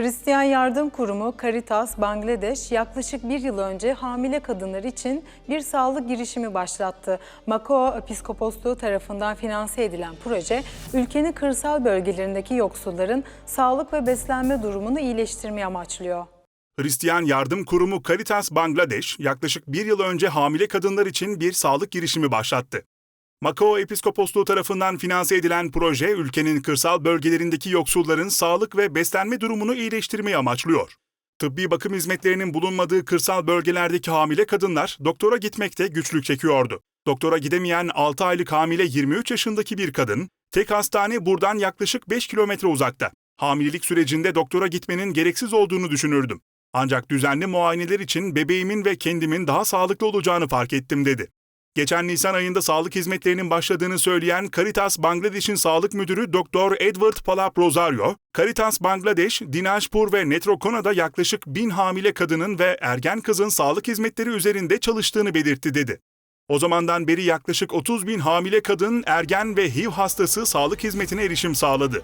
Hristiyan Yardım Kurumu Caritas Bangladeş yaklaşık bir yıl önce hamile kadınlar için bir sağlık girişimi başlattı. Makao Episkoposluğu tarafından finanse edilen proje, ülkenin kırsal bölgelerindeki yoksulların sağlık ve beslenme durumunu iyileştirmeyi amaçlıyor. Hristiyan Yardım Kurumu Caritas Bangladeş yaklaşık bir yıl önce hamile kadınlar için bir sağlık girişimi başlattı. Makao Episkoposluğu tarafından finanse edilen proje, ülkenin kırsal bölgelerindeki yoksulların sağlık ve beslenme durumunu iyileştirmeyi amaçlıyor. Tıbbi bakım hizmetlerinin bulunmadığı kırsal bölgelerdeki hamile kadınlar doktora gitmekte güçlük çekiyordu. Doktora gidemeyen 6 aylık hamile 23 yaşındaki bir kadın, tek hastane buradan yaklaşık 5 kilometre uzakta. Hamilelik sürecinde doktora gitmenin gereksiz olduğunu düşünürdüm. Ancak düzenli muayeneler için bebeğimin ve kendimin daha sağlıklı olacağını fark ettim dedi. Geçen Nisan ayında sağlık hizmetlerinin başladığını söyleyen Caritas Bangladeş'in sağlık müdürü Dr. Edward Palap Rosario, Caritas Bangladeş, Dinajpur ve Netrokona'da yaklaşık bin hamile kadının ve ergen kızın sağlık hizmetleri üzerinde çalıştığını belirtti dedi. O zamandan beri yaklaşık 30 bin hamile kadın, ergen ve HIV hastası sağlık hizmetine erişim sağladı.